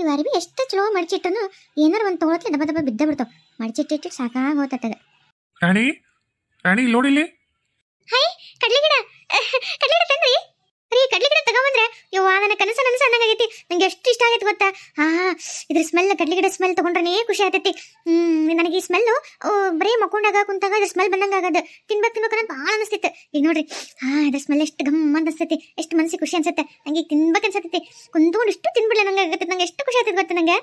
ಇವು ಅರಿವಿ ಎಷ್ಟು ಚಲೋ ಮಡಚಿಟ್ಟನು. ಏನಾರು ಒಂದು ತೊಗೊಳತ್ಲೆ ದಬ ದಬ ಬಿದ್ದ ಬಿಡ್ತಾವ. ಮಡಚಿಟ್ಟಿಟ್ಟು ಸಾಕಾಗಿ ಹೋಗ್ತದ ರಾಣಿ ರಾಣಿ ಇಲ್ಲಿ ನೋಡಿಲ್ಲಿ ಕಡ್ಲಿ ಗಿಡ. ಕಡ್ಲಿ ಗಿಡ ತಂದ್ರಿ. ರೀ ಕಡ್ಲಿ ಗಿಡ ತಗೊಂಬಂದ್ರೆ, ಯವ್ವ, ನನ್ನ ಕನಸು ನನಸ ಅನ್ನಂಗಾಗೈತಿ. ನಂಗೆ ಎಷ್ಟು ಇಷ್ಟ ಆಗೈತಿ ಗೊತ್ತಾ? ಆ, ಇದ್ರ ಸ್ಮೆಲ್ ಕಡ್ಲಿ ಗಿಡ ಸ್ಮೆಲ್ ತಗೊಂಡ್ರೆ ಖುಷಿ ಆಗ್ತೈತಿ. ಹ್ಮ್, ನನಗೆ ಈ ಸ್ಮೆಲ್ಲು ಬರೀ ಮಕ್ಕೊಂಡಾಗ ಕುಂತಾಗ ಇದ್ರ ಸ್ಮೆಲ್ ಬಂದಂಗ ಆಗದ. ತಿನ್ಬೇಕು ತಿನ್ಬೇಕು ಅಂತ ಭಾಳ ಅನಿಸ್ತೈತೆ ಈಗ ನೋಡ್ರಿ ಹಾ ಇದ್ರ ಸ್ಮೆಲ್ ಎಷ್ಟು ಗಮ್ ಅಂತ ಅನ್ಸ್ತೈತಿ ಎಷ್ಟು ಮನಸ್ಸಿಗೆ ಖುಷಿ ಅನ್ಸುತ್ತೆ. ನಂಗೆ ತಿನ್ಬೇಕು ಅನ್ಸತೈತಿ ಕುಂತ್ಕೊಂಡು ಇಷ್ಟು ತಿನ್ಬಿಡ್ಲಿ ನಂಗೆ ಆಗತ್ತೆ. ನಂಗೆ ಎಷ್ಟು ಖುಷಿ ಆಗ್ತೈತಿ ಗೊತ್ತಾ ನಂಗೆ?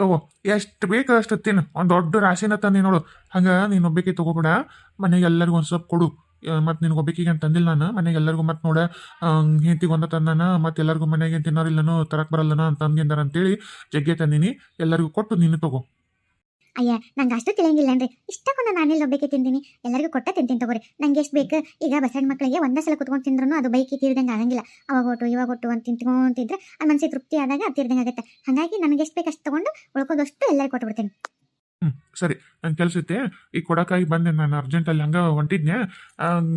ತಗೋ ಎಷ್ಟು ಬೇಕು ಅಷ್ಟು ತಿನ್ನು. ಒಂದು ದೊಡ್ಡ ರಾಶಿನ ತಂದಿ ನೋಡು. ಹಂಗ ನೀನು ಒಬ್ಬಕ್ಕೆ ತಗೋಬೇಡ. ಮನೆಗೆ ಎಲ್ಲರಿಗೂ ಒಂದು ಸ್ವಲ್ಪ ಕೊಡು. ಮತ್ತು ನಿನಗೆ ಒಬ್ಬಕಿಗೆ ಅಂತ ತಂದಿಲ್ಲ ನಾನು? ಮನೆಗೆ ಎಲ್ಲರಿಗೂ ಮತ್ತೆ ನೋಡ ಹೆಂಡತಿಗೆ ಒಂದ ತಂದಾನ ಮತ್ತೆ ಎಲ್ಲರಿಗೂ ಮನೆಗೆ ತಿನ್ನೋರಿಲ್ಲನೋ ತರಕ್ ಬರಲ್ಲನ ಅಂತ ಅಂತೇಳಿ ಜಗ್ಗೆ ತಂದಿನಿ. ಎಲ್ಲರಿಗೂ ಕೊಟ್ಟು ನೀನು ತಗೋ. ಅಯ್ಯ, ನಂಗೆ ಅಷ್ಟು ತಿಳಿಯಂಗಿಲ್ಲನ್ರಿ. ಇಷ್ಟಕ್ಕೊಂದು ನಾನೆಲ್ಲ ಒಬ್ಬಕ್ಕೆ ತಿಂತೀನಿ ಎಲ್ಲರಿಗೂ ಕೊಟ್ಟ ತಿಂತೀನಿ ತಗೋರಿ. ನಂಗೆ ಎಷ್ಟು ಬೇಕು? ಈಗ ಬಸಣ್ಣ ಮಕ್ಕಳಿಗೆ ಒಂದೇ ಸಲ ಕುತ್ಕೊಂಡು ತಿಂದ್ರು ಅದು ಬೈಕಿ ತೀರ್ದಂಗೆ ಆಗಂಗಿಲ್ಲ. ಅವಾಗ ಒಟ್ಟು ಇವಾಗ ಒಟ್ಟು ಅಂತ ತಿಂತ್ಕೊಂತಿದ್ರೆ ಅದು ಮನಸ್ಸಿಗೆ ತೃಪ್ತಿ ಆದಾಗ ಅದು ತೀರ್ದಂಗೆ ಆಗುತ್ತೆ. ಹಾಗಾಗಿ ನನಗೆ ಎಷ್ಟು ಬೇಕು ಅಷ್ಟು ತಗೊಂಡು ಉಳ್ಕೋದಷ್ಟು ಎಲ್ಲರಿಗೂ ಕೊಟ್ಬಿಡ್ತೀನಿ. ಹ್ಞೂ ಸರಿ. ನಂಗೆ ಕೆಲಸ ಐತೆ ಈಗ ಬಂದೆ, ನಾನು ಅರ್ಜೆಂಟಲ್ಲಿ ಹಂಗೆ ಹೊಂಟಿದ್ನೆ.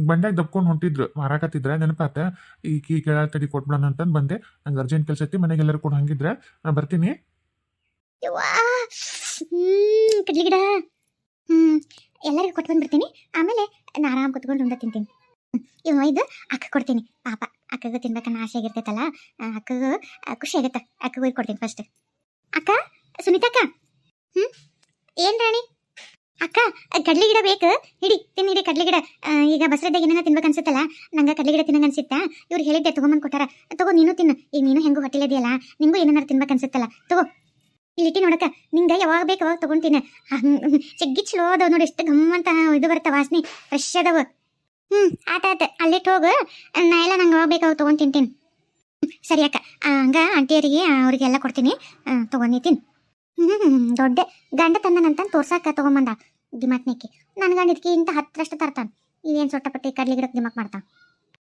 ಬಂಡ್ಯಾಗ ದಬ್ಕೊಂಡು ಹೊಂಟಿದ್ರು. ಮಾರಾಕತ್ತಿದ್ರೆ ನೆನಪಾತ. ಈ ಕೀ ಕೆಳ ತಡಿ ಕೊಟ್ಬಿಡೋಣ ಅಂತಂದು ಬಂದೆ. ನಂಗೆ ಅರ್ಜೆಂಟ್ ಕೆಲಸ ಐತಿ ಮನೆಗೆ ಎಲ್ಲರೂ ಕೂಡ ಹಂಗಿದ್ರೆ ನಾನು ಬರ್ತೀನಿ. ಗಿಡ. ಹ್ಮ್, ಎಲ್ಲರಿಗೂ ಕೊಟ್ಟು ಬಂದ್ಬಿಡ್ತೀನಿ. ಆಮೇಲೆ ನಾನು ಆರಾಮ್ ಕುತ್ಕೊಂಡು ಉಂಡ ತಿಂತೀನಿ. ಇವ ಇದು ಅಕ್ಕ ಕೊಡ್ತೀನಿ. ಪಾಪ, ಅಕ್ಕಗೂ ತಿನ್ಬೇಕನ್ನ ಆಸೆ ಆಗಿರ್ತೈತಲ್ಲ. ಅಕ್ಕಗೂ ಖುಷಿ ಆಗುತ್ತೆ. ಅಕ್ಕಗೂ ಕೊಡ್ತೀನಿ ಫಸ್ಟ್ ಅಕ್ಕ ಸುನೀತಕ್ಕ ಹ್ಮ್? ಏನ್ ರಾಣಿ? ಅಕ್ಕ ಕಡ್ಲಿ ಗಿಡ ಬೇಕು. ಹಿಡಿ ತಿನ್ನಿಡಿ ಕಡ್ಲಿ ಗಿಡ ಈಗ ಬಸರದಾಗ ಏನೇನ ತಿನ್ಬೇಕು ಅನ್ಸುತ್ತಲ್ಲ? ನಂಗೆ ಕಡ್ಲಿ ಗಿಡ ತಿನ್ನಂಗ ಅನ್ಸುತ್ತಾ? ಇವ್ರು ಹೇಳಿದ್ದೆ, ತಗೊಂಬಂದ್ ಕೊಟ್ಟಾರ. ತಗೋ, ನೀನು ತಿನ್ನು. ಈಗ ನೀನು ಹೆಂಗೂ ಹೊಟ್ಟಿಲದಿಯಲ್ಲ ನಿಂಗೂ ಏನಾರು ತಿನ್ಬೇಕು ಅನ್ಸುತ್ತಲ್ಲ. ತಗೋ. ಇಲ್ಲಿಟ್ಟಿ ನೋಡಕ್ಕ, ನಿಂಗೆ ಯಾವಾಗ ಬೇಕು ಅವಾಗ ತಗೊಂತೀನಿ. ಜಗ್ಗಿ ಚಲೋ ಅದಾವ ನೋಡಿ, ಎಷ್ಟು ಗಮ್ ಅಂತ ಇದು ಬರ್ತಾವ ವಾಸನೆ. ಫ್ರೆಶ್ ಅದಾವ. ಹ್ಮ್, ಆತ ಅಲ್ಲಿಟ್ಟು ಹೋಗು. ನಾ ಎಲ್ಲ ನಂಗೆ ಯಾವಾಗ ಬೇಕು ಅವಾಗ ತಿಂತೀನಿ. ಸರಿ ಅಕ್ಕ. ಹಂಗ ಆಂಟಿಯರಿಗೆ, ಅವ್ರಿಗೆಲ್ಲ ಕೊಡ್ತೀನಿ. ತಗೊಂಡಿ ತಿನ್. ಹ್ಮ್, ದೊಡ್ಡ ಗಂಡ ತಂದನಂತ ತೋರ್ಸಾಕ ತಗೊಂಬಂದ ದಿಮಾಕ್ನಿಕ್ಕಿ ನನ್ನ ಗಂಡ ಇದಕ್ಕೆ ಇಂತ ಹತ್ತರಷ್ಟು ತರ್ತಾನ. ಇವೇನು ಸೊಟ್ಟಪಟ್ಟಿ ಕಡ್ಲಿ ಗಿಡಕ್ಕೆ ದಿಮಾಕ್ ಮಾಡ್ತಾನ?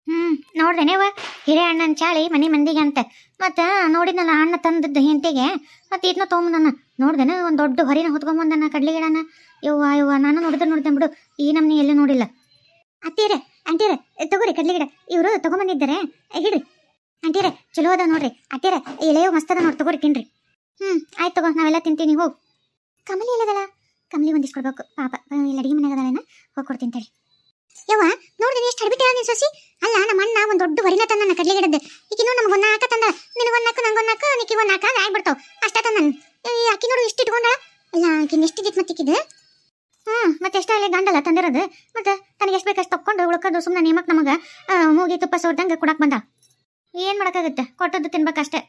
ಹ್ಮ್ ನೋಡ್ದೇನೇವ ಹಿರೇ ಅಣ್ಣನ ಚಾಳಿ ಮನೆ ಮಂದಿಗೆ ಅಂತ. ಮತ್ತ ನೋಡಿದ್ನಲ್ಲ ಅಣ್ಣ ತಂದದ್ದು ಹೆಂಡತಿಗೆ? ಮತ್ತೆ ಇದನ್ನ ತೊಗೊಂಬಂದನ. ನೋಡ್ದೇನ ಒಂದು ದೊಡ್ಡ ಹೊರಿನ ಹೊತ್ಕೊಂಬಂದನ ಕಡ್ಲಿ ಗಿಡನ? ಯವ್ವ ಇವ್ವ ನಾನು ನೋಡಿದ್ರೆ ನೋಡ್ದೆ ಬಿಡು. ಈ ನಮ್ನಿ ಎಲ್ಲೂ ನೋಡಿಲ್ಲ. ಅತ್ತೀರೆ ಅಂಟೀರೆ ತಗೋರಿ ಕಡ್ಲಿ ಗಿಡ. ಇವರು ತಗೊಂಬಂದಿದ್ದಾರೆ. ಹಿಡ್ರಿ. ಅಂಟೀರೆ ಚಲೋ ಅದ ನೋಡ್ರಿ. ಅತ್ತೀರೆ ಎಲೆಯೋ ಮಸ್ತದ ನೋಡಿ, ತಗೋರಿ, ತಿನ್ರಿ. ಹ್ಮ್, ಆಯ್ತು ತಗೋ, ನಾವೆಲ್ಲ ತಿಂತೀನಿ ಹೋಗ್. ಕಮಲಿ ಇಲ್ಲದಲ್ಲ ಕಮಲಿ ಒಂದಿಷ್ಟು ಕೊಡ್ಬೇಕು ಪಾಪ ಇಲ್ಲಿ ಅಡಿಗೆ ಮನೆಗದಳೇನ? ಹೋಗಿ ಕೊಡ್ತೀನಿ ಯವ್ವ ನೋಡಿದ್ರೆ ಎಷ್ಟು ಹಡ್ಬಿಟ್ಟ ನೀನು ಸೊಸಿ ಅಲ್ಲ, ನಮ್ಮ ಅಣ್ಣ ಒಂದು ದೊಡ್ಡ ಹೊರಿನ ನನ್ನ ಕಡ್ಲಿ ಗಿಡದ್ದು ನೋಡಿ ನಮ್ಗೆ ಒಂದು ಹಾಕ ತಂದ ನಿನಗೆ ಒಂದು ಹಾಕ ನಂಗೆ ಒಂದು ಹಾಕ ನಿಕ್ಕಿ ಒಂದು ಹಾಕ ಆಗ್ಬಿಡ್ತಾವ ಅಷ್ಟ ತಂದನ್. ಈ ಅಕ್ಕಿ ನೋಡು, ಇಷ್ಟು ಇಟ್ಕೊಂಡ ಅಲ್ಲ, ಆಕಿನ ಎಷ್ಟು ಇದ್ದಿತ್ತು ಮತ್ತೆ ಹ್ಞೂ ಮತ್ತೆ ಎಷ್ಟ ಅಲ್ಲಿ ಗಂಡಲ್ಲ ತಂದಿರೋದು? ಮತ್ತೆ ತನಗೆ ಎಷ್ಟು ಬೇಕಷ್ಟು ತಕ್ಕೊಂಡು ಉಳ್ಕೋದು ಸುಮ್ಮನೆ ನೇಮಕ್ ನಮಗೆ ಮೂಗಿ ತುಪ್ಪ ಸೋರ್ದಂಗೆ ಕೊಡಕ್ಕೆ ಬಂದ. ಏನು ಮಾಡಕ್ಕಾಗುತ್ತೆ? ಕೊಟ್ಟದ್ದು ತಿನ್ಬೇಕಷ್ಟೇ.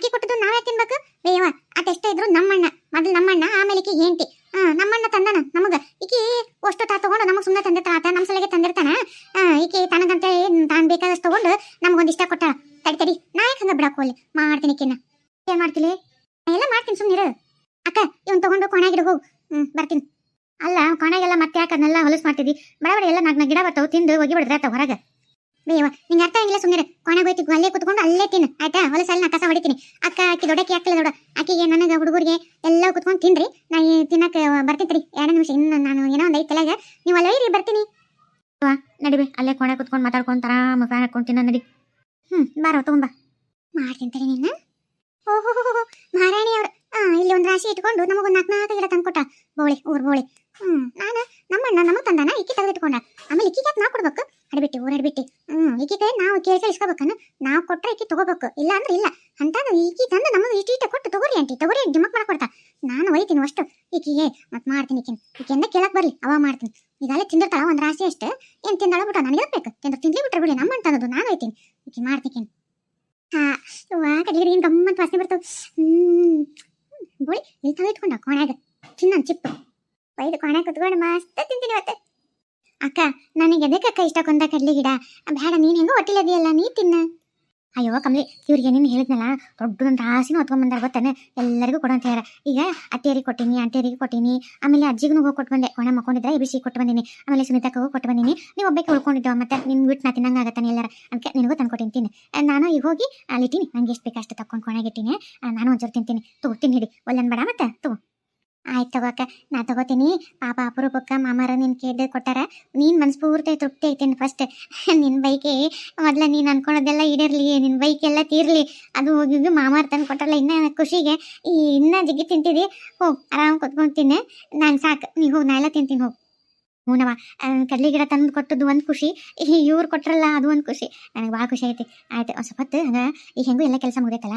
ಅಕ್ಕಿ ಕೊಟ್ಟದ್ದು ನಾವೇ ತಿನ್ಬೇಕು? ಬೇವ ಅದೆಷ್ಟೇ ಇದ್ರು ನಮ್ಮಣ್ಣ. ಮೊದಲು ನಮ್ಮಣ್ಣ, ಆಮೇಲೆ ಈಕಿ ಹೆಂಡತಿ. ನಮ್ಮಣ್ಣ ತಂದನ ನಮಗ. ಈಕಿ ಅಷ್ಟು ತಾ ತಗೊಂಡು ನಮಗೆ ಸುಮ್ಮನೆ ತಂದಿರ್ತಾನ ಆತ ನಮ್ಮ ಸಲಗೆ ತಂದಿರ್ತಾನ? ಈಕಿ ತನಗಂತ ತಾನು ಬೇಕಾದಷ್ಟು ತಗೊಂಡು ನಮಗೊಂದು ಇಷ್ಟ ಕೊಟ್ಟಾಳ. ತಡಿ ತಡಿ, ನಾ ಯಾಕೆ ಹಂಗ ಬಿಡಕ್ ಹೋಗ್ಲಿ? ಮಾಡ್ತೀನಿ ಕಿನ್ನ ಏನ್ ಮಾಡ್ತೀಲಿ? ಎಲ್ಲ ಮಾಡ್ತೀನಿ ಸುಮ್ಮನಿರು ಅಕ್ಕ, ಇವನ್ ತಗೊಂಡು ಕೊಣಾಗಿಡ ಹೋಗು. ಹ್ಮ್, ಬರ್ತೀನಿ. ಅಲ್ಲ ಕೊಣಾಗೆಲ್ಲ ಮತ್ತೆ ಯಾಕೆ ಅದನ್ನೆಲ್ಲ ಹೊಲಸು ಮಾಡ್ತಿದ್ದಿ? ಬಡ ಬಡ ಎಲ್ಲ ನಾಲ್ಕು ಗಿಡ ಬರ್ತಾವ, ತಿಂದು ಹೋಗಿ ಬಿಡ್ದ್ರೆ ಆತ ಹೊರಗೆ? ಬೇವ ನಿಂಗೆ ಅರ್ಥ ಆಗಿಲ್ಲ ಸುಮ್ಮನೆ ಕೊನೆಗೆ ಹೋಯ್ತಿ, ಅಲ್ಲೇ ಕುತ್ಕೊಂಡು ಅಲ್ಲೇ ತಿನ್ ಆಯ್ತಾ? ಹೊಲಸಲ್ಲಿ ನಾ ಕಸ ಹೊಡಿತೀನಿ. ಅಕ್ಕ, ಆಕಿ ದೊಡ್ಡಕ್ಕಿ ಹಾಕ್ತಿಲ್ಲ ದೊಡ್ಡ ಆಕಿಗೆ ನನಗೆ ಹುಡುಗರಿಗೆ ಎಲ್ಲ ಕುತ್ಕೊಂಡು ತಿನ್ರಿ. ನಾ ತಿನ್ನಕ್ಕೆ ಬರ್ತೀನಿ ತಡಿ. ಎರಡು ನಿಮಿಷ, ಇನ್ನು ನಾನು ಏನೋ ಒಂದು ಐದು ತಲೆಗೆ. ನೀವು ಅಲ್ಲೇ ಇರಿ, ಬರ್ತೀನಿ. ನಡಿಬೇ ಅಲ್ಲೇ ಕೊನೆ ಕುತ್ಕೊಂಡು ಮಾತಾಡ್ಕೊಂಡು ಆರಾಮ ಫ್ಯಾನ್ ಹಾಕೊಂಡು ತಿನ್ನ, ನಡಿ. ಹ್ಞೂ ಬಾರೋ ತಗೊಂಬ ಮಾಡ್ತೀನಿ ನಿನ್ನ. ಓಹೋ ಮಹಾರಾಣಿ ಅವ್ರು. ಆ, ಇಲ್ಲಿ ಒಂದು ರಾಶಿ ಇಟ್ಕೊಂಡು ನಮಗೊಂದು ನಾಲ್ಕು ನಾಲ್ಕು ಗಿಡ ತಂದ್ಕೊಟ್ಟ. ಬೋಳಿ, ಊರು ಬೋಳಿ. ಹ್ಞೂ ನಾನು ನಮ್ಮಣ್ಣ ಕೇಳಿ ಇಸ್ಕೋಬೇಕನ್ನ? ನಾವು ಕೊಟ್ರೆ ಈಕಿ ತಗೋಬೇಕು. ಇಲ್ಲ ಅಂದ್ರೆ ಇಲ್ಲ. ಅಂತಾನು ಈಕಿ ತಂದು ನಮಗೆ ಇಷ್ಟು ಇಷ್ಟ ಕೊಟ್ಟು ತಗೋರಿ ಆಂಟಿ. ತಗೋರಿ ಡಿಮಕ್ ಮಾಡ್ಕೊಡ್ತಾ. ನಾನು ಒಯ್ತೀನಿ ಅಷ್ಟು. ಈಕಿಗೆ ಮತ್ತೆ ಮಾಡ್ತೀನಿ ಈಕಿನ. ಈಕೆಂದ ಕೇಳಕ್ ಬರ್ಲಿ, ಅವ ಮಾಡ್ತೀನಿ. ಈಗಾಗಲೇ ತಿಂದಿರ್ತಾಳ ಒಂದು ರಾಶಿ ಅಷ್ಟು. ಏನ್ ತಿಂದಾಳ ಬಿಟ್ಟು ನನಗೆ ಬೇಕು ತಿಂದಿ ತಿಂದ್ಲಿ ಬಿಟ್ರೆ ಬಿಡಿ ನಮ್ಮ ಅಂತಂದದು ನಾನು ಒಯ್ತೀನಿ. ಈಕಿ ಮಾಡ್ತೀನಿ ಹಾ ವಾ ಕಡೆಗೆ ಏನು ಗಮ್ಮತ್ ವಾಸನೆ ಬರ್ತಾವ ಹ್ಮ್, ಬೋಳಿ, ಇಲ್ಲಿ ತಂದು ಇಟ್ಕೊಂಡ, ಕೋಣ್ಯಾಗ. ತಿನ್ನ ಚಿಪ್ಪು. ಒಯ್ದು ಕೋಣ್ಯಾಗ ಕುತ್ಕೊಂಡು ಮಸ್ತ್ ತಿಂತೀನಿ ಇವತ್ತು. ಅಕ್ಕ, ನನಗೆ ಎದಕ್ಕೆ ಅಕ್ಕ ಇಷ್ಟ ಕೊಂದ ಕಡ್ಲಿ ಗಿಡ? ಬೇಡ, ನೀನು ಹೆಂಗೋ ಹೊಟ್ಟಿಲದಿಯಲ್ಲ, ನೀ ತಿನ್ನ. ಅಯ್ಯೋ, ಕಮ್ಲಿ, ಇವ್ರಿಗೆ ನೀನು ಹೇಳಿದ್ನಲ್ಲ ದೊಡ್ಡದೊಂದು ಆಸೆನೂ ಹೊತ್ಕೊಂಡ್ ಬಂದಾರ ಗೊತ್ತಾನೆ? ಎಲ್ಲರಿಗೂ ಕೊಡು ಅಂತ ಹೇಳ ಈಗ ಅತ್ತಿಯರಿಗೆ ಕೊಟ್ಟಿನಿ, ಆಂಟಿಯರಿಗೆ ಕೊಟ್ಟಿನಿ, ಆಮೇಲೆ ಅಜ್ಜಿಗೂ ಹೋಗಿ ಕೊಟ್ಟು ಬಂದೆ ಒಣ ಮಕ್ಕೊಂಡಿದ್ರೆ ಎಬಿಸಿ ಕೊಟ್ಟು ಬಂದಿನಿ. ಆಮೇಲೆ ಸುನೀತಕ್ಕೂ ಕೊಟ್ಟು ಬಂದಿನಿ. ನೀವು ಒಬ್ಬಕ್ಕೆ ಉಳ್ಕೊಂಡಿದ್ದವ ಮತ್ತೆ ನಿನ್ ಬಿಟ್ಟು ನಾ ತಿನ್ನಂಗಾಗತ್ತಾನೆ ಎಲ್ಲರ? ಅದಕ್ಕೆ ನಿನಗೂ ತಂದು ಕೊಟ್ಟಿನಿ ನಾನು ಈಗ ಹೋಗಿ ಅಲ್ಲಿಟ್ಟಿನಿ ನಂಗೆ ಎಷ್ಟು ಬೇಕು ಅಷ್ಟು ಕೊಣಗೆ ಕೊನೆಗಿಟ್ಟಿನಿ ನಾನು ಒಂಚೂರು ತಿಂತೀನಿ. ತಗೋ, ತಿನ್ನಿಡಿ. ಒಲ್ಲೆನ್ ಬೇಡ ಮತ್ತೆ, ತಗೋ. ಆಯ್ತು ತಗೋಕ, ನಾ ತಗೋತೀನಿ. ಪಾಪ ಅಪರೂಪಕ್ಕ ಮಾಮಾರ ನಿನ್ ಕೇಳಿದ ಕೊಟ್ಟಾರ. ನೀನ್ ಮನ್ಸ್ಪೂರ್ತಿ ತೃಪ್ತಿ ಐತೇನು ಫಸ್ಟ್ ನಿನ್ ಬೈಕೆ, ಮೊದ್ಲ ನೀನ್ ಅನ್ಕೊಳೋದೆಲ್ಲ ಈಡೇರ್ಲಿ, ನಿನ್ ಬೈಕ್ ಎಲ್ಲ ತೀರ್ಲಿ. ಅದು ಹೋಗಿ ಮಾಮಾರ್ ತಂದು ಕೊಟ್ಟಲ್ಲ ಇನ್ನ ಖುಷಿಗೆ. ಈ ಇನ್ನ ಜಿಗಿ ತಿಂತಿದಿ, ಹೋಗ್ ಆರಾಮ್ ಕುತ್ಕೊಂತೀನಿ ತಿನ್ನೆ. ನಾನು ಸಾಕು, ನೀ ಹೋಗಿ, ನಾ ಎಲ್ಲ ತಿಂತೀನಿ, ಹೋಗ್. ಹೂನವ ಕಡ್ಲಿ ಗಿಡ ತಂದು ಕೊಟ್ಟದ್ದು ಒಂದು ಖುಷಿ ಇವ್ರು ಕೊಟ್ರಲ್ಲ ಅದು ಒಂದು ಖುಷಿ. ನನಗೆ ಭಾಳ ಖುಷಿ ಐತಿ ಆಯ್ತು, ಒಂದು ಸ್ವಲ್ಪ ಹಂಗೆ, ಈಗ ಹೆಂಗೂ ಎಲ್ಲ ಕೆಲಸ ಮುಗಿದೈತಲ್ಲ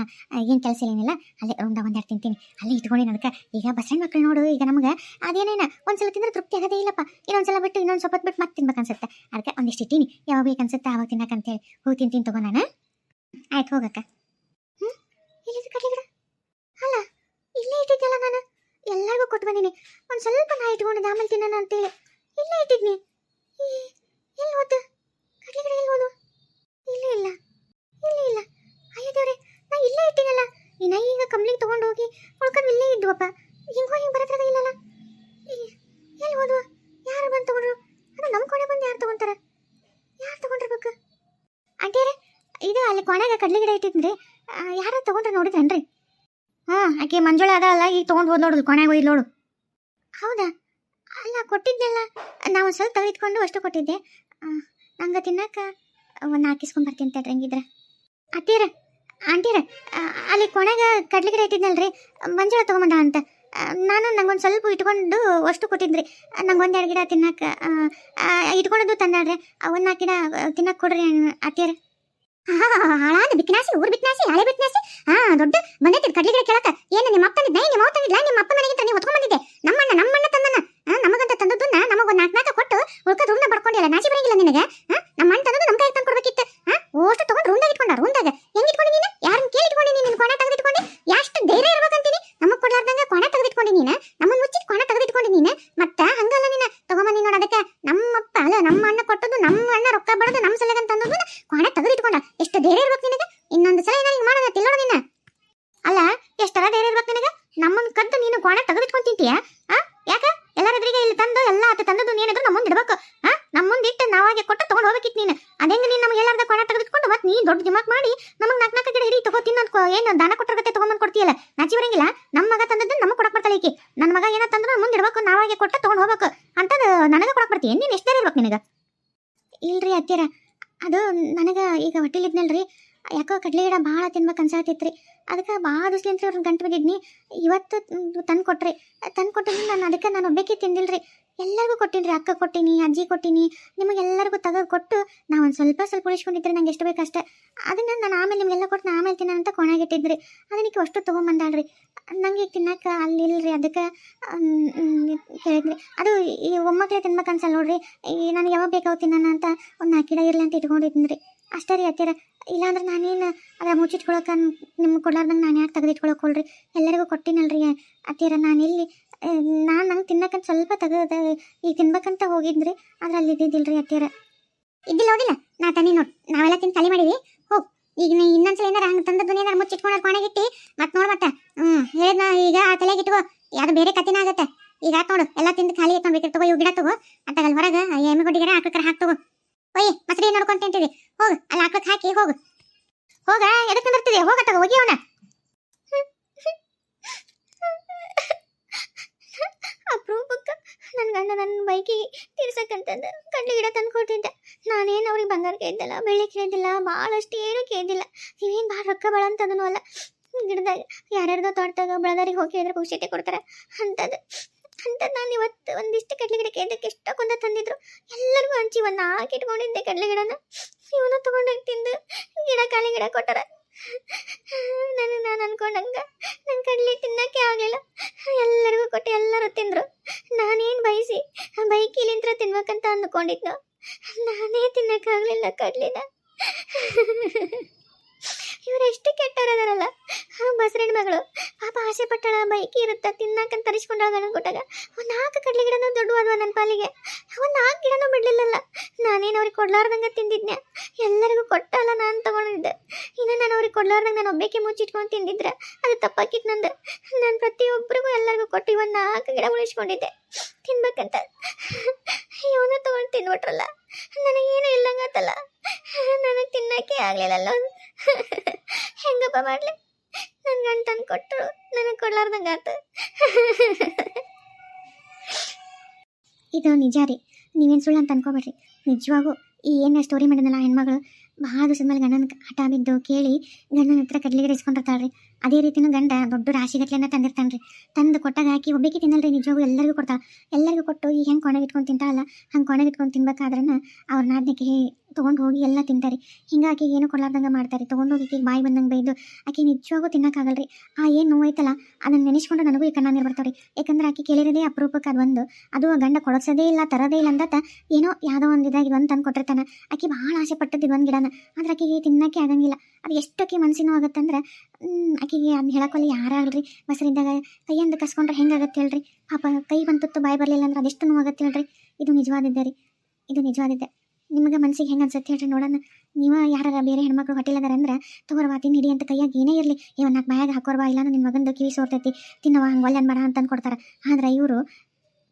ಏನು ಕೆಲಸ ಏನಿಲ್ಲ, ಅಲ್ಲೇ ಒಂದ ಒಂದೆರಡು ತಿಂತೀನಿ. ಅಲ್ಲೇ ಇಟ್ಕೊಂಡು ಅದಕ್ಕೆ ಈಗ ಬಸಣ್ಣ ಮಕ್ಕಳು ನೋಡು, ಈಗ ನಮಗೆ ಅದೇನೇನ, ಒಂದ್ಸಲ ತಿಂದ್ರೆ ತೃಪ್ತಿ ಆಗೋದೇ ಇಲ್ಲಪ್ಪ. ಇನ್ನೊಂದ್ಸಲ ಬಿಟ್ಟು ಇನ್ನೊಂದು ಸ್ವಲ್ಪ ಬಿಟ್ಟು ಮತ್ತೆ ತಿನ್ಬೇಕು ಅನ್ಸುತ್ತೆ. ಅದಕ್ಕೆ ಒಂದಿಷ್ಟು ಇಟ್ಟೀನಿ. ಯಾವಾಗ ಬೇಕು ಅನ್ಸುತ್ತೆ ಆವಾಗ ತಿನ್ನಕಂತೇಳಿ ಹೋಗಿ ತಿಂತೀನಿ ತಗೋ ನಾನು. ಆಯ್ತು ಹೋಗಕ್ಕ ಹ್ಞೂ ಇಲ್ಲಿದು ಕಡ್ಲಿ ಗಿಡ ಅಲ್ಲ, ಇಲ್ಲೇ ಇಟ್ಟಿದ್ದಲ್ಲ ನಾನು. ಎಲ್ಲರಿಗೂ ಕೊಟ್ಟು ಬಂದೀನಿ. ಒಂದು ಸ್ವಲ್ಪ ನಾ ಇಟ್ಕೊಂಡು ಆಮೇಲೆ ತಿನ್ನೋಣ ಅಂತೇಳಿ. ಇಲ್ಲೇ ಇಟ್ಟಿದ್ನಿ ಎಲ್ಲಿ ಹೋದ? ಕಡ್ಲೆಗಡೆ ಗಿಡ ಎಲ್ಲಿ ಹೋದು? ಇಲ್ಲೇ, ಇಲ್ಲ. ಇಲ್ಲೇ, ಇಲ್ಲ. ಅಯ್ಯೋ ದೇವ್ರೆ, ನಾ ಇಲ್ಲೇ ಇಟ್ಟಿನಲ್ಲ ಇನ್ನ ಈಗ ಕಂಪ್ನಿಗೆ ತಗೊಂಡು ಹೋಗಿ ಉಳ್ಕೊಂಡು ಇಲ್ಲೇ ಇದ್ವಪ್ಪ. ಹಿಂಗೆ ಹೋಗಿ ಬರತ್ರಾಗ ಇಲ್ಲಲ್ಲ. ಎಲ್ಲಿ ಹೋದ್ವ? ಯಾರು ಬಂದು ತಗೊಂಡ್ರು? ಅದು ನಮ್ಮ ಕೊನೆ ಬಂದು ಯಾರು ತಗೊಂತಾರ? ಯಾರು ತಗೊಂಡಿರ್ಬೇಕು? ಆಂಟಿಯರೇ, ಇದು ಅಲ್ಲಿ ಕೊನೆಗೆ ಕಡ್ಲೆ ಗಿಡ ಇಟ್ಟಿದ್ರಿ ಯಾರು ತಗೊಂಡ್ರೆ ನೋಡಿದ್ರೇನ್ರಿ? ಹಾಂ ಆಕೆ ಮಂಜುಳ ಅದಲ್ಲ ಈಗ ತೊಗೊಂಡು ಹೋದ್ ನೋಡು, ಕೊನೆಗೆ ಹೋಗಿ ನೋಡು. ಹೌದಾ? ಅಲ್ಲ, ಕೊಟ್ಟಿದ್ದೆಲ್ಲ. ನಾವು ಸ್ವಲ್ಪ ತೆಗೆದುಕೊಂಡು ಅಷ್ಟು ಕೊಟ್ಟಿದ್ದೆ. ನಂಗೆ ತಿನ್ನಕ್ಕೆ ಒಂದು ಹಾಕಿಸ್ಕೊಂಡು ಬರ್ತೀನಿ ತಡ್ರಿ, ಹಂಗಿದ್ರೆ. ಅತ್ತೀರ ಆಂಟಿರ ಅಲ್ಲಿ ಕೊನೆಗೆ ಕಡ್ಲಿ ಗಿಡ ಇಟ್ಟಿದ್ನಲ್ರಿ, ಮಂಜುಳ ತೊಗೊಂಬಂದ ಅಂತ. ನಾನು ನಂಗೊಂದು ಸ್ವಲ್ಪ ಇಟ್ಕೊಂಡು ಅಷ್ಟು ಕೊಟ್ಟಿದ್ರಿ. ನಂಗೆ ಒಂದೆರಡು ಗಿಡ ತಿನ್ನಕ್ಕೆ ಇಟ್ಕೊಂಡದ್ದು ತಂದಾಡ್ರಿ ಒಂದು ನಾಲ್ಕು ಗಿಡ ತಿನ್ನಕ್ಕೆ ಕೊಡ್ರಿ ಅತ್ತೀರ ಹಾಳಾದ ಬಿಕ್ನಾಸಿ ಊರ್ ಬಿಕ್ನಾಸಿ ಹಳೆ ಬಿಕ್ನಾಸಿ ಹಾ ದೊಡ್ಡ ಬಂದೈತಿ ಕಡ್ಲಿಗಿಡ ಕೇಳಕ್ಕ ಕೇಳಕ. ಏನು ನಿಮ್ಮ ಅಪ್ಪ ತಂದಿದ್ದ? ನಿಮ್ಮ ಅವ್ ತಂದಿದ್ಲ ನಿಮ್ಮ ಅಪ್ಪ ಮನೆಗಿಂತ ನೀವು ಹೊತ್ಕೊಂಡ್ ಬಂದಿದ್ದೆ. ನಮ್ಮಣ್ಣ ನಮ್ಮಣ್ಣ ನಮಗಂತ ತಂದದ್ದನ್ನ ನಮಗೊಂದು ನಾಲ್ಕು ನಾಲ್ಕು ಕೊಟ್ಟು ಉಳ್ಕದ ರೂಮ್ನ ಬಡ್ಕೊಂಡಿಲ್ಲ ನಾಚಿ ಬರಂಗಿಲ್ಲ ನಿನಗೆ ನಮ್ಮ ಅಣ್ಣ ತಂದದ್ದು ನಮ್ಮ ಕೈಗೆ ತಂದು ಕೊಡ್ಬೇಕಿತ್ತು ಓಷ್ಟು ತಗೊಂಡು ರೂಮ್ದಾಗ ಇಟ್ಕೊಂಡ ರೂಮ್ದಾಗ ಹೆಂಗ್ ಇಟ್ಕೊಂಡಿ ನೀನು? ಯಾರನ್ನ ಕೇಳಿ ಇಟ್ಕೊಂಡಿ ನೀನು? ಕೊನೆ ತೆಗೆದಿಟ್ಕೊಂಡಿ ಎಷ್ಟು ಧೈರ್ಯ ಇರ್ಬೇಕಂತೀನಿ? ನಮಗ್ ಕೊಡ್ಲಾರ್ದಂಗ ಕೊನೆ ತೆಗೆದಿಟ್ಕೊಂಡಿ ನೀನು? ನಮ್ಮನ್ನ ಮುಚ್ಚಿಟ್ ಕೊನೆ ತೆಗೆದಿಟ್ಕೊಂಡಿ ನೀನು? ಮತ್ತ ಹಂಗಲ್ಲ ನೀನು? ತಗೊಂಬಂದಿ ನೋಡ ಅದಕ್ಕೆ. ನಮ್ಮಪ್ಪ, ಅಲ್ಲ ನಮ್ಮ ಅಣ್ಣ ರೊಕ್ಕ ಬಡದು ನಮ್ಮ ಸಲಗಂತ ತಂದದ್ದು ಕೊನೆ ತೆಗೆದಿಟ್ಕೊಂಡ ಎಷ್ಟು ಧೈರ್ಯ ಇರ್ಬೇಕು ನಿನಗೆ ಇನ್ನೊಂದು ಸಲ ಏನಾರ ಹಿಂಗ್ ಮಾಡೋದ ತಿಲ್ಲೋಡ ನೀನು ಅಲ್ಲ ಎಷ್ಟರ ಧೈರ್ಯ ಇರ್ಬೇಕು ನಿನಗೆ ನಮ್ಮನ್ನ ಕದ್ದು ನೀನು ಕೊನೆ ತೆಗೆದಿಟ್ಕೊಂಡ್ ತಿಂತೀಯ ಆ ಯಾಕ ಎಲ್ಲರ ಎದುರಿಗೆ ಇಲ್ಲಿ ತಂದು ಎಲ್ಲ ಆತ ತಂದದ್ದು ನೀನಿದ್ರು ನಮ್ಮ ಮುಂದೆ ಇಡ್ಬೇಕು ಆ ನಮ್ಮ ಮುಂದೆ ಇಟ್ಟು ನಾವಾಗೆ ಕೊಟ್ಟು ತಗೊಂಡು ಹೋಗ್ಬೇಕಿತ್ತು ನೀನು ಅದೇಂಗ ನೀನು ನಮ್ಗೆ ಎಲ್ಲಾರ್ದ ಕೊನೆ ತೆಗೆದಿಟ್ಕೊಂಡು ಮತ್ತೆ ನೀ ದೊಡ್ಡ ದಿಮಾಕ್ ಮಾಡಿ ನಮಗೆ ನಾಲ್ಕು ನಾಲ್ಕು ಗಿಡ ಹಿಡಿ ತಗೋ ತಿನ್ನೋದು ಏನು ದಾನ ಕೊಟ್ಟರ ಗತೆ ತಗೊಂಬಂದು ಕೊಡ್ತೀಯಲ್ಲ ನಾಚಿ ಬರಂಗಿಲ್ಲ ನಮ್ಮ ಮಗ ತಂದದ್ದು ನಮಗೆ ಕೊಡಕ್ ಬರ್ತಾಳೆ ಈಕಿ ನನ್ನ ಮಗ ಏನೋ ತಂದ್ರು ಮುಂದೆ ಇಡ್ಬೇಕು ನಾವಾಗೆ ಕೊಟ್ಟು ತಗೊಂಡು ಹೋಗ್ಬೇಕು ಅಂತದ್ ಬರ್ತೀಯ ನೀನು ಎಷ್ಟೇ ಇರ್ಬೇಕು ನಿನಗೆ? ಇಲ್ರಿ ಅತ್ತಿರ ಅದು ನನಗೆ ಈಗ ಹೊಟ್ಟೆಲಿದ್ನಲ್ರಿ. ಯಾಕೋ ಕಡ್ಲೆ ಗಿಡ ಭಾಳ ತಿನ್ಬೇಕು ಅನ್ಸಾತಿತ್ರಿ. ಅದಕ್ಕೆ ಭಾಳ ದಿವ್ಸಲಿಂತ್ರ ಅವ್ರನ್ನ ಗಂಟು ಬಿದ್ದಿದ್ನಿ. ಇವತ್ತು ತಂದು ಕೊಟ್ರಿ. ತಂದು ಕೊಟ್ಟಿದ್ದು ನಾನು ಅದಕ್ಕೆ ನಾನು ಒಬ್ಬಕ್ಕೆ ತಿಂದಿಲ್ರಿ. ಎಲ್ಲರಿಗೂ ಕೊಟ್ಟಿನ್ರಿ. ಅಕ್ಕ ಕೊಟ್ಟಿನಿ, ಅಜ್ಜಿ ಕೊಟ್ಟಿನಿ. ನಿಮಗೆಲ್ಲರಿಗೂ ತೆಗೆದು ಕೊಟ್ಟು ನಾವು ಒಂದು ಸ್ವಲ್ಪ ಸ್ವಲ್ಪ ಉಳಿಸ್ಕೊಂಡಿದ್ರೆ ನಂಗೆ ಎಷ್ಟು ಬೇಕಷ್ಟೇ. ಅದನ್ನ ನಾನು ಆಮೇಲೆ ನಿಮಗೆಲ್ಲ ಕೊಟ್ಟು ನಾನು ಆಮೇಲೆ ತಿನ್ನೋಣ ಅಂತ ಕೊನೆಗಿಟ್ಟಿದ್ರಿ ಅದನ್ನಕ್ಕೆ ಅಷ್ಟು ತೊಗೊಂಬಂದಾಳ್ರಿ. ನಂಗೆ ಈಗ ತಿನ್ನಕ್ಕೆ ಅಲ್ಲಿ ಇಲ್ರಿ ಅದಕ್ಕೆ ಕೇಳಿದ್ರಿ. ಅದು ಈ ಒಮ್ಮಕ್ಳೆ ತಿನ್ಬೇಕು ಅನ್ಸಲ್ಲ ನೋಡ್ರಿ, ಈ ನನಗೆ ಯಾವಾಗ ಬೇಕಾವ್ ತಿನ್ನೋಣ ಅಂತ ಒಂದು ನಾಲ್ಕು ಇರಲಿ ಅಂತ ರೀ ಅಷ್ಟೇ ರೀ ಹತ್ತಿರ ಇಲ್ಲಾಂದ್ರೆ ನಾನೇನು ಅದ್ರ ಮುಚ್ಚಿಟ್ಕೊಳಕ ನಿಮ್ಗೆ ಕೊಡ್ಲಾರ್ದಂಗೆ ನಾನು ಯಾಕೆ ತೆಗೆದಿಟ್ಕೊಳಕ್ ಹೋಳ್ರಿ ಎಲ್ಲರಿಗೂ ಕೊಟ್ಟಿನಲ್ರಿ ಹತ್ತಿರ ನಾನು ಇಲ್ಲಿ ನಾನು ನಂಗೆ ತಿನ್ನಕಂತ ಸ್ವಲ್ಪ ತೆಗೆದ, ಈಗ ತಿನ್ಬೇಕಂತ ಹೋಗಿದ್ರಿ ಆದ್ರೆ ಅಲ್ಲಿ ಇದ್ದಿದ್ದಿಲ್ರಿ ಹತ್ತಿರ ಇದ್ದಿಲ್ಲ ಹೋಗಿಲ್ಲ? ನಾ ತನ್ನಿ ನೋಡಿ, ನಾವೆಲ್ಲ ತಿಂದು ತಲೆ ಮಾಡಿವಿ. ಈಗ ನೀ ಇನ್ನೊಂದ್ಸಲ ಏನಾರ ಹಂಗೆ ತಂದದ್ದು ಏನಾರ ಮುಚ್ಚಿಟ್ಕೊಂಡ್ರೆ ಕೊನೆಗಿಟ್ಟಿ ಮತ್ತೆ ನೋಡ್ ಮತ್ತೆ. ಹೇಳಿದ್ನ ಈಗ ಆ ತಲೆಗೆ ಇಟ್ಕೋ. ಯಾವ್ದು ಬೇರೆ ಕತ್ತಿನ ಆಗತ್ತೆ. ಈಗ ಹಾಕ್ ನೋಡು, ಎಲ್ಲ ತಿಂದು ಖಾಲಿ ಎತ್ಕೊಂಡ್ ಬೇಕಿರ್ ತಗೋ, ಇವು ಗಿಡ ತಗೋ. ಅತ್ತಾಗಲ್ ಹೊರಗೆ ಎಮ್ಮೆ ಗುಡ್ಡಿಗಾರ ಆಕಳ್ಕರ ಹಾಕ್ ತಗೋ. ಒಯ್, ಮಸರಿ ನೋಡ್ಕೊಂತ ತಿಂತೀವಿ. ಹೋಗು ಅಲ್ಲಿ ಹಾಕಕ್ಕೆ ಹಾಕಿ, ಹೋಗು. ಹೋಗ ಎದಕ್ಕೆ ನಿಂದಿರ್ತಿದೆ? ಹೋಗ ತಗೋ ಹೋಗಿ ಅವನ. ಅಪ್ರೂಪಕ್ಕ ನನ್ನ ಗಂಡ ನನ್ನ ಬೈಕಿಗೆ ತೀರ್ಸಕ್ಕಂತಂದ ಕಡ್ಲಿ ಗಿಡ ತಂದು ಕೊಟ್ಟಿದ್ದೆ ನಾನೇನು ಅವ್ರಿಗೆ ಬಂಗಾರ ಕೇಳ್ದಿಲ್ಲ, ಬೆಳ್ಳಿ ಕೇಳ್ದಿಲ್ಲ ಭಾಳಷ್ಟು ಏನೂ ಕೇಳ್ದಿಲ್ಲ. ನೀವೇನು ಭಾಳ ರೊಕ್ಕ ಭಾಳ ಅಂತದನು ಅಲ್ಲ. ಗಿಡದಾಗ ಯಾರ್ಯಾರ್ದೋ ತೋಟದಾಗ ಬೆಳೆದವ್ರಿಗೆ ಹೋಗಿ ಅಂದ್ರೆ ಖುಷಿಯತೆ ಕೊಡ್ತಾರೆ. ಅಂಥದ್ದು ಅಂಥದ್ದು ನಾನು ಇವತ್ತು ಒಂದಿಷ್ಟು ಕಡಲೆ ಗಿಡ ಕೇಳಿದಕ್ಕೆ ಎಷ್ಟೊಂದ ತಂದಿದ್ರು. ಎಲ್ಲರಿಗೂ ಹಂಚಿ ಒಂದು ಹಾಕಿ ಇಟ್ಕೊಂಡಿದ್ದೆ ಕಡ್ಲೆ ಗಿಡನ. ಇವನು ತಗೊಂಡೋಗಿ ತಿಂದು ಗಿಡ ಕಾಳಿ ಗಿಡ ಕೊಟ್ಟಾರ. ನಾನು ನಾನು ಅನ್ಕೊಂಡಂಗ ನನ್ನ ಕಡಲೆ ತಿನ್ನಕ್ಕೆ ಆಗಲಿಲ್ಲ. ಎಲ್ಲರಿಗೂ ಕೊಟ್ಟು ಎಲ್ಲರೂ ತಿಂದ್ರು. ನಾನೇನು ಬಯಸಿ ಬೈಕಿಲಿಂತ್ರ ತಿನ್ಬೇಕಂತ ಅಂದ್ಕೊಂಡಿದ್ನು? ನಾನೇ ತಿನ್ನಕ್ಕಾಗಲಿಲ್ಲ ಕಡ್ಲಿನ. ಇವ್ರು ಎಷ್ಟು ಕೆಟ್ಟವರದಾರಲ್ಲ. ಬಸರಣ್ಣ ಮಗಳು, ಪಾಪ ಆಸೆ ಪಟ್ಟಣ ಬೈಕಿ ಇರುತ್ತ, ತಿನ್ನಕಂತ ತರಿಸ್ಕೊಂಡಾಗ ನನಗೆ ಕೊಟ್ಟಾಗ. ಒಂದು ನಾಲ್ಕು ಕಡ್ಲಿ ಗಿಡನೂ ದೊಡ್ಡವಾದ್ವ ನನ್ನ ಪಾಲಿಗೆ. ಒಂದು ನಾಲ್ಕು ಗಿಡನೂ ಬಿಡ್ಲಿಲ್ಲಲ್ಲ. ನಾನೇನು ಅವ್ರಿಗೆ ಕೊಡ್ಲಾರ್ದಂಗೆ ತಿಂದಿದ್ನೆ ಎಲ್ಲರಿಗೂ ಕೊಟ್ಟಲ್ಲ ನಾನು ತಗೊಂಡಿದ್ದೆ. ಇನ್ನು ನಾನು ಅವ್ರಿಗೆ ಕೊಡ್ಲಾರ್ದಂಗೆ ನಾನು ಒಬ್ಬಕ್ಕೆ ಮುಚ್ಚಿಟ್ಕೊಂಡು ತಿಂದಿದ್ರೆ? ಅದು ತಪ್ಪಾಕಿತ್ತು ನಂದು. ನಾನು ಪ್ರತಿಯೊಬ್ಬರಿಗೂ ಎಲ್ಲರಿಗೂ ಕೊಟ್ಟು ಒಂದು ನಾಲ್ಕು ಗಿಡ ಉಳಿಸ್ಕೊಂಡಿದ್ದೆ. ತಿನ್ಬೇಕಂತ. ಇವನು ತಗೊಂಡು ತಿನ್ಬಿಟ್ರಲ್ಲ. ನನಗೇನು ಇಲ್ಲಂಗತ್ತಲ್ಲ ನನಗೆ ತಿನ್ನಕ್ಕೆ ಆಗ್ಲಿಲ್ಲಲ್ಲ. ಹೆಂಗಪ್ಪ ಮಾಡ್ಲಿ? ನನ್ನ ಗಂಡ ತಂದು ಕೊಟ್ಟರು ನನಗೆ ಕೊಡ್ಲಾರ್ದಂಗೆ ಆತು. ಇದು ನಿಜ ರೀ. ನೀವೇನು ಸುಳ್ಳು ಅಂತ ಅನ್ಕೋಬೇಡ್ರಿ. ನಿಜವಾಗೂ ಏನು ಸ್ಟೋರಿ ಮಾಡಿದ್ನಲ್ಲ ಹೆಣ್ಮಗಳು? ಭಾಳ ದಿವಸದ ಮೇಲೆ ಗಂಡನ ಹಠ ಬಿದ್ದು ಕೇಳಿ, ಗಂಡನ ಹತ್ರ ಕಡ್ಲಿಗೆ ಇಸ್ಕೊಂಡಿರ್ತಾಳ್ರಿ ಅದೇ ರೀತಿನೂ ಗಂಡ ದೊಡ್ಡ ರಾಶಿ ರಾಶಿಗಟ್ಲೆನ ತಂದಿರ್ತಾನ್ರಿ. ತಂದು ಕೊಟ್ಟಾಗ ಹಾಕಿ ಒಬ್ಬಕ್ಕೆ ತಿನ್ನಲ್ರಿ ನಿಜವಾಗೂ ಎಲ್ಲರಿಗೂ ಕೊಡ್ತಾಳೆ. ಎಲ್ಲರಿಗೂ ಕೊಟ್ಟು ಈಗ ಹೆಂಗೆ ಕೊಣಗಿಟ್ಕೊಂಡು ತಿಂತಾಳಲ್ಲ, ಹಂಗೆ ಕೊಣಗಿಟ್ಕೊಂಡು ಇಟ್ಕೊಂಡು ತಿನ್ಬೇಕಾದ್ರನ್ನ ಅವ್ರ ಹೇ ತೊಗೊಂಡು ಹೋಗಿ ಎಲ್ಲ ತಿಂತಾರೆ. ಹಿಂಗಾಕಿ ಏನು ಕೊಡ್ಲಾರ್ದಂಗೆ ಮಾಡ್ತಾರೆ. ತೊಗೊಂಡು ಹೋಗಿ ಬಾಯಿ ಬಂದಂಗೆ ಬೈದು ಆಕೆ ನಿಜವಾಗೂ ರೀ ಆ ಏನು ನೋವೈತಲ್ಲ ಅದನ್ನ ನೆನೆಸ್ಕೊಂಡು ನನಗೂ ಈ ಕಣ್ಣಾಗಿರ್ ಬರ್ತಾವ್ರಿ. ಯಾಕಂದ್ರೆ ಆಕೆ ಕೇಳಿರೋದೇ ಅಪರೂಪಕ್ಕೆ ಅದು ಒಂದು. ಅದು ಗಂಡ ಕೊಡಿಸೋದೇ ಇಲ್ಲ, ತರೋದೇ ಇಲ್ಲ ಅಂತ ಏನೋ ಯಾವುದೋ ಒಂದು ಇದಾಗಿ ಒಂದು ತಂದು ಕೊಟ್ಟಿರ್ತಾನೆ ಆಕೆ ಭಾಳ ಆಸೆ ಪಟ್ಟದ್ದು ಒಂದು ಗಿಡನ, ಆದ್ರೆ ಆಕೆಗೆ ತಿನ್ನಕ್ಕೆ ಆಗಂಗಿಲ್ಲ. ಅದು ಎಷ್ಟು ಆಕೆ ಮನಸ್ಸಿನೂ ಆಗತ್ತಂದ್ರೆ ಆಕೆಗೆ ಅದನ್ನ ಯಾರ ಯಾರಾಗಲ್ರಿ ಬಸರಿದ್ದಾಗ ಕೈಯಿಂದ ಕಸ್ಕೊಂಡ್ರೆ ಹೆಂಗಾಗತ್ತೆ ಹೇಳ್ರಿ? ಪಾಪ ಕೈ ಬಂತತ್ತು, ಬಾಯಿ ಬರಲಿಲ್ಲ ಅಂದ್ರೆ ಅದೆಷ್ಟು ನೋವಾಗತ್ತೆ ಹೇಳ್ರಿ? ಇದು ನಿಜವಾದಿದ್ದೆ ರೀ. ಇದು ನಿಜವಾದಿದ್ದೆ. ನಿಮಗೆ ಮನ್ಸಿಗೆ ಹೆಂಗೆ ಅನ್ಸುತ್ತೆ ಹೇಳ್ರಿ ನೋಡೋಣ. ನೀವು ಯಾರ ಬೇರೆ ಹೆಣ್ಮಕ್ಳು ಹೊಟ್ಟಿಲ್ಲದಾರ ಅಂದ್ರೆ ತಗೋರ್ವಾ ತಿನ್ ಹಿಡಿ ಅಂತ ಕೈಯಾಗ ಏನೇ ಇರಲಿ, ಇವ್ ನಾಲ್ಕು ಬಾಯಾಗ ಹಾಕೋರ್ವಾ ಇಲ್ಲ ನಿನ್ನ ಮಗಂದು ಕಿವಿ ಸೋರ್ತೈತಿ ತಿನ್ನವಾ ಹಂಗೆ ಒಲ್ಲೆ ಅನ್ಬೇಡ ಅಂತ ಕೊಡ್ತಾರೆ ಆದ್ರೆ ಇವರು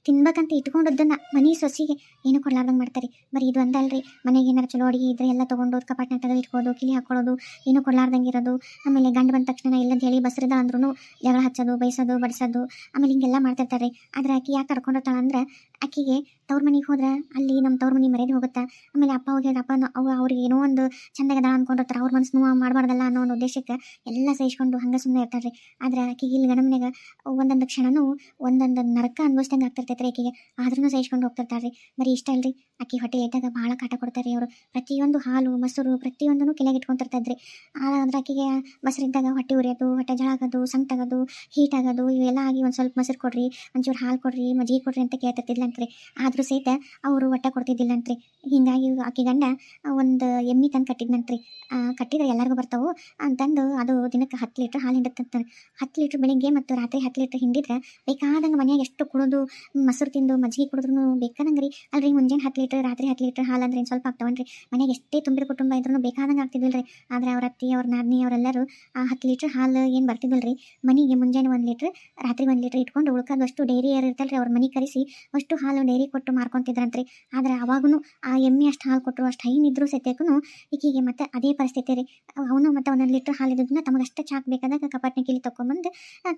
ತಿನ್ಬೇಕಂತ ಇಟ್ಕೊಂಡದ್ದನ್ನ ಮನೆ ಸೊಸಿಗೆ ಏನು ಕೊಡ್ಲಾರ್ದಂಗೆ ಮಾಡ್ತಾರೆ. ಬರೀ ಇದು ಒಂದಲ್ರಿ ಮನೆಗೆ ಏನಾರು ಚಲೋ ಅಡುಗೆ ಇದ್ರೆ ಎಲ್ಲ ತೊಗೊಂಡು ಕಪಾಟ್ನಾಗ ತೆಗೆದು ಇಟ್ಕೋದು ಕಿಲಿ ಹಾಕೊಳ್ಳೋದು ಏನು ಕೊಡ್ಲಾರ್ದಂಗೆ ಇರೋದು. ಆಮೇಲೆ ಗಂಡು ಬಂದ ತಕ್ಷಣ ಇಲ್ಲ ಅಂತ ಹೇಳಿ ಬಸ್ರದ ಅಂದ್ರೂ ಜಗಳ ಹಚ್ಚೋದು, ಬೈಸೋದು, ಬಡಿಸೋದು, ಆಮೇಲೆ ಹಿಂಗೆಲ್ಲ ಮಾಡ್ತಿರ್ತಾರೆ ಆದ್ರೆ ಆಕೆ ಯಾಕೆ ಕರ್ಕೊಂಡಿರ್ತಾಳೆ ಅಂದ್ರೆ ಆಕೆಗೆ, ತವ್ರ ಮನೆಗೆ ಹೋದ್ರೆ ಅಲ್ಲಿ ನಮ್ಮ ತವ್ರ ಮನೆ ಮರ್ಯಾದೆ ಹೋಗುತ್ತಾ. ಆಮೇಲೆ ಅಪ್ಪ ಹೋಗಿ ಅಪ್ಪ ಅವ ಅವ್ರಿಗೆ ಏನೋ ಒಂದು ಚಂದಗದ ಅನ್ಕೊಂಡಿರ್ತಾರೆ. ಅವ್ರ ಮನಸ್ಸು ನೋವು ಮಾಡಬಾರ್ದಲ್ಲ ಅನ್ನೋ ಒಂದು ಉದ್ದೇಶಕ್ಕೆ ಎಲ್ಲ ಸಹಿಸ್ಕೊಂಡು ಹಂಗೆ ಸುಮ್ಮನೆ ಇರ್ತಾರೆ ಆದ್ರೆ ಆಕೆಗೆ ಇಲ್ಲಿ ಗಣಮನೆಗೆ ಮನೆಗೆ ಒಂದೊಂದು ಕ್ಷಣನೂ ಒಂದೊಂದು ನರಕ ಅನ್ಭವಿಸ್ದಂಗೆ ಆಗ್ತಿರ್ತೈತ್ರಿ ಆಕೆಗೆ. ಆದ್ರೂ ಸಹಿಸ್ಕೊಂಡು ಹೋಗ್ತಿರ್ತಾರೆ ರೀ ಬರೀ ಇಷ್ಟ ಅಲ್ರಿ ಆಕೆ ಹೊಟ್ಟೆ ಇದ್ದಾಗ ಭಾಳ ಕಾಟ ಕೊಡ್ತಾರೆ ಅವರು. ಪ್ರತಿಯೊಂದು ಹಾಲು, ಮೊಸರು ಪ್ರತಿಯೊಂದನ್ನು ಕೆಳಗೆ ಇಟ್ಕೊಂತಿರ್ತದ್ರಿ ಆದ್ರೆ ಆಕೆಗೆ ಮೊಸರಿದ್ದಾಗ ಹೊಟ್ಟೆ ಉರಿಯೋದು, ಹೊಟ್ಟೆ ಜಳ ಆಗೋದು ತಗೋದು ಹೀಟ್ ಆಗೋದು, ಇವೆಲ್ಲ ಆಗಿ ಒಂದು ಸ್ವಲ್ಪ ಮೊಸರು ಕೊಡ್ರಿ, ಒಂಚೂರು ಹಾಲು ಕೊಡ್ರಿ, ಮಜ್ಜಿಗೆ ಕೊಡ್ರಿ ಅಂತ ಕೇಳ್ತಿರ್ತಿದ್ಲಂತ್ರಿ ಆದರೂ ಸಹಿತ ಅವರು ಒಟ್ಟ ಕೊಡ್ತಿದ್ದಿಲ್ಲಂತ್ರಿ. ಹಿಂಗಾಗಿ ಆಕೆ ಗಂಡ ಒಂದು ಎಮ್ಮಿ ತಂದು ಕಟ್ಟಿದ್ನಂತ್ರಿ. ಕಟ್ಟಿದ್ರೆ ಎಲ್ಲರಿಗೂ ಬರ್ತಾವು. ಅಂತಂದು ಅದು ದಿನಕ್ಕೆ ಹತ್ತು ಲೀಟ್ರ್ ಹಾಲು ಹಿಂಡತ್ತಂತ ಹತ್ತು ಲೀಟ್ರ್ ಬೆಳಿಗ್ಗೆ ಮತ್ತು ರಾತ್ರಿ ಹತ್ತು ಲೀಟ್ರ್ ಹಿಂಡಿದ್ರೆ ಬೇಕಾದಂಗೆ ಮನೆಯಾಗ ಎಷ್ಟು ಕುಡಿದು ಮೊಸರು ತಿಂದು ಮಜ್ಜಿಗೆ ಕುಡಿದ್ರು ಬೇಕಾದಂಗೆ ರೀ ಅಲ್ರಿ ಮುಂಜಾನೆ ಹತ್ತು ಲೀಟ್ರ್, ರಾತ್ರಿ ಹತ್ತು ಲೀಟ್ರ್ ಹಾಲು ಅಂದ್ರೆ ಸ್ವಲ್ಪ ಆಗ್ತಾವನ್ರಿ. ಮನೆಗೆ ಎಷ್ಟೇ ತುಂಬಿದ ಕುಟುಂಬ ಇದ್ರೂ ಬೇಕಾದಂಗೆ ಆಗ್ತಿದ್ದಿಲ್ರಿ ಆದ್ರೆ ಅವ್ರ ಅತ್ತಿ, ಅವ್ರ ನಾದಿನಿ, ಅವರೆಲ್ಲರೂ ಆ ಹತ್ತು ಲೀಟ್ರ್ ಹಾಲು ಏನು ಬರ್ತಿದ್ದಿಲ್ರಿ ಮನೆಗೆ ಮುಂಜಾನೆ ಒಂದು ಲೀಟ್ರ್ ರಾತ್ರಿ ಒಂದು ಲೀಟ್ರ್ ಇಟ್ಕೊಂಡು ಉಳ್ಕಾದಷ್ಟು ಡೈರಿ ಇರ್ತಲ್ರಿ. ಅವ್ರ ಮನೆ ಕರೆಸಿ ಅಷ್ಟು ಹಾಲು ಡೈರಿ ಕೊಟ್ಟು ಮಾರ್ಕೊಂತಿದ್ರಂತ್ರಿ. ಆದ್ರೆ ಅವಾಗೂ ಆ ಎಮ್ಮೆ ಅಷ್ಟು ಹಾಲು ಕೊಟ್ಟರು ಅಷ್ಟು ಹೈನ್ ಇದ್ರು ಸತ್ಯಕ್ಕೂ ಈಕಿಗೆ ಮತ್ತೆ ಅದೇ ಪರಿಸ್ಥಿತಿ ರೀ. ಅವನು ಮತ್ತೆ ಒಂದೊಂದು ಲೀಟ್ರ್ ಹಾಲು ಇದ್ದದನ್ನ ತಮಗಷ್ಟು ಚಾಕ್ ಬೇಕಾದಾಗ ಕಪಾಟ್ನ ಕಿಲಿ ತೊಗೊಂಬಂದು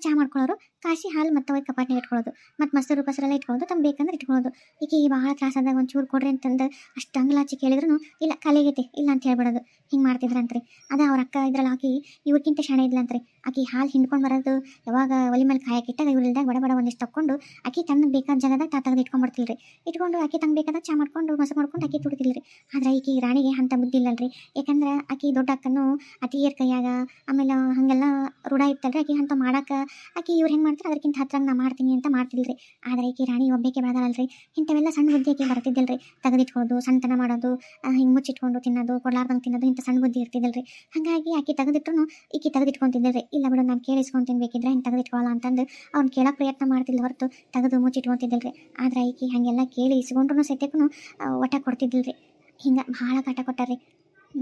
ಚಾ ಮಾಡ್ಕೊಳ್ಳೋರು. ಕಾಸಿ ಹಾಲು ಮತ್ತೆ ಹೋಗಿ ಕಪಾಟ್ನಾಗ ಇಟ್ಕೊಳ್ಳೋದು. ಮತ್ತು ಮೊಸರು ಪಸರೆಲ್ಲ ಇಟ್ಕೊಳ್ಳೋದು ತಮ್ಮ ಬೇಕಂದ್ರೆ ಇಟ್ಕೊಳ್ಳೋದು. ಈಕಿಗೆ ಭಾಳ ತ್ರಾಸಾದಾಗ ಒಂಚೂರು ಕೊಡ್ರಿ ಅಂತಂದು ಅಷ್ಟು ಅಂಗಲಾಚಿ ಕೇಳಿದ್ರು ಇಲ್ಲ ಖಾಲಿಗೈತಿ ಇಲ್ಲ ಅಂತ ಹೇಳ್ಬಿಡೋದು. ಹಿಂಗೆ ಮಾಡ್ತಿದ್ರಂತ್ರಿ. ಅದ ಅವ್ರ ಅಕ್ಕ ಇದ್ರಲ್ಲಿ ಹಾಕಿ ಇವ್ರಕ್ಕಿಂತ ಶಾಣೆ ಇದ್ಲಂತ್ರಿ. ಆಕಿ ಹಾಲು ಹಿಂಡ್ಕೊಂಡು ಬರೋದು, ಯಾವಾಗ ಒಲಿ ಮೇಲೆ ಕಾಯಕ್ಕೆ ಇಟ್ಟಾಗ ಇವ್ರಲ್ದಾಗ ಬಡ ಬಡ ಒಂದಿಷ್ಟು ತಕ್ಕೊಂಡು, ಆಕಿ ತನ್ನ ಬೇಕಾದ ಜಾಗದಾಗ ತಾ ತೆಗೆದು ಇಟ್ಕೊಂಡ್ಬಿಡ್ತಿಲ್ರಿ ಇಟ್ಕೊಂಡು ಆಕಿ ತಂಗೆ ಬೇಕಾದ ಚಾ ಮಾಡ್ಕೊಂಡು ಮಸ ಮಾಡ್ಕೊಂಡು ಆಕಿ ತುಡ್ತಿಲ್ರಿ ಆದ್ರೆ ಈಕಿ ರಾಣಿಗೆ ಅಂತ ಬುದ್ಧಿ ಇಲ್ಲಲ್ರಿ ಯಾಕಂದ್ರೆ ಆಕಿ ದೊಡ್ಡ ಅಕ್ಕನು ಅತಿಯರ್ ಕೈಯಾಗ, ಆಮೇಲೆ ಹಾಗೆಲ್ಲ ರೂಢ ಇತ್ತಲ್ರಿ ಆಕಿ ಅಂತ ಮಾಡಕ್ಕೆ ಆಕಿ ಇವ್ರು ಹೆಂಗೆ ಮಾಡ್ತಾರೆ? ಅದಕ್ಕಿಂತ ಹತ್ರ ನಾ ಮಾಡ್ತೀನಿ ಅಂತ ಮಾಡ್ತಿಲ್ರಿ. ಆದ್ರೆ ಈಕಿ ರಾಣಿ ಒಬ್ಬಕ್ಕೆ ಬೆಳೆದಲ್ರಿ ಇಂಥವೆಲ್ಲ ಸಣ್ಣ ಬುದ್ಧಿ ಆಕಿ ಬರ್ತಿದ್ದಿಲ್ರಿ. ತೆಗೆದಿಟ್ಕೊಳ್ಳೋದು ಸಣ್ಣತನ ಮಾಡೋದು ಹಿಂಗೆ ಮುಚ್ಚಿಟ್ಕೊಂಡು ತಿನ್ನೋದು ಕೊಡ್ಲಾರ್ದಂಗೆ ತಿನ್ನೋದು ಇಂಥ ಸಣ್ಣ ಬುದ್ಧಿ ಇರ್ತಿದ್ದಿಲ್ರಿ. ಹಾಗಾಗಿ ಆಕಿ ತೆಗೆದಿಟ್ರು ಈಕಿ ತೆಗೆದಿಟ್ಕೊಂತಿದ್ದಿಲ್ರಿ. ಇಲ್ಲ ಬಿಡು, ನಾನು ಕೇಳಿಸ್ಕೊಂಡು ತಿನ್ಬೇಕಿದ್ರೆ ಹಿಂಗೆ ತೆಗೆದಿಟ್ಕೊಳ್ಳಲ್ಲ ಅಂತಂದು ಅವ್ನು ಕೇಳೋ ಪ್ರಯತ್ನ ಮಾಡ್ತಿಲ್ಲ ಹೊರತು ತೆಗೆದು ಮುಚ್ಚಿಟ್ಕೊಂತಿದ್ದಿಲ್ರಿ. ಆದ್ರೆ ಈಕಿ ಹಾಗೆಲ್ಲ ಕೇಳಿ ಇಸ್ಕೊಂಡ್ರು ಸತ್ಯಕ್ಕೂ ಒಟ್ಟ ಕೊಡ್ತಿದ್ದಿಲ್ರಿ. ಹಿಂಗೆ ಭಾಳ ಕಾಟ ಕೊಟ್ಟಾರ್ರಿ.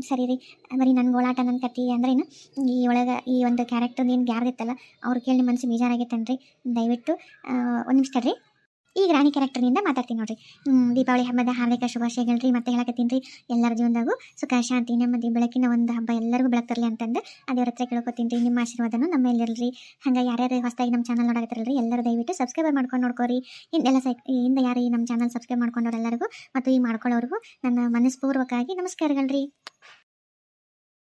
ಸರಿ ರೀ. ಬರೀ ನನ್ನ ಗೋಳಾಟ ನನ್ನ ಕತಿ ಅಂದ್ರೇನು? ಈ ಒಳಗೆ ಈ ಒಂದು ಕ್ಯಾರೆಕ್ಟರ್ ಏನು ಗ್ಯಾರ್ದಿತ್ತಲ್ಲ ಅವ್ರು ಕೇಳಿ ಮನಸ್ಸು ಬೇಜಾರಾಗೈತನ್ರಿ. ದಯವಿಟ್ಟು ಒಂದು ನಿಮಿಷ ತಡ್ರಿ. ಈಗ ರಾಣಿ ಕ್ಯಾರೆಕ್ಟರ್ನಿಂದ ಮಾತಾಡ್ತೀನಿ ನೋಡ್ರಿ. ದೀಪಾವಳಿ ಹಬ್ಬದ ಹಾರ್ದಿಕ ಶುಭಾಶಯಗಳು ರೀ ಮತ್ತೆ ಹೇಳಕತ್ತೀನಿ ರೀ ಎಲ್ಲರ ಜೀವನದಾಗೂ ಸುಖ, ಶಾಂತಿ, ನೆಮ್ಮದಿ, ಬೆಳಕಿನ ಒಂದು ಹಬ್ಬ ಎಲ್ಲರಿಗೂ ಬೆಳಕ್ತಿರಲಿ ತರಲಿ ಅಂತಂದು ಅದೇ ಹತ್ರ ಕೇಳ್ಕೊತೀನಿ ರೀ, ನಿಮ್ಮ ಆಶೀರ್ವಾದನೂ ನಮ್ಮ ಮೇಲೆ ಇರಲಿ ಹಂಗೆ ಯಾರ್ಯಾರು ಹೊಸದಾಗಿ ನಮ್ಮ ಚಾನಲ್ ನೋಡಕತ್ತಿರಲ್ರಿ, ಎಲ್ಲರೂ ದಯವಿಟ್ಟು ಸಬ್ಸ್ಕ್ರೈಬ್ ಮಾಡ್ಕೊಂಡು ನೋಡ್ಕೋರಿ. ಹಿಂದೆಲ್ಲ ಸೈ, ಹಿಂದ ಯಾರು ನಮ್ಮ ಚಾನಲ್ ಸಬ್ಸ್ಕ್ರೈಬ್ ಮಾಡ್ಕೊಂಡವ್ರೆಲ್ಲರಿಗೂ, ಮತ್ತು ಈ ಮಾಡ್ಕೊಳ್ಳೋರಿಗೂ ನನ್ನ ಮನಸ್ಪೂರ್ವಕವಾಗಿ ನಮಸ್ಕಾರಗಳು ರೀ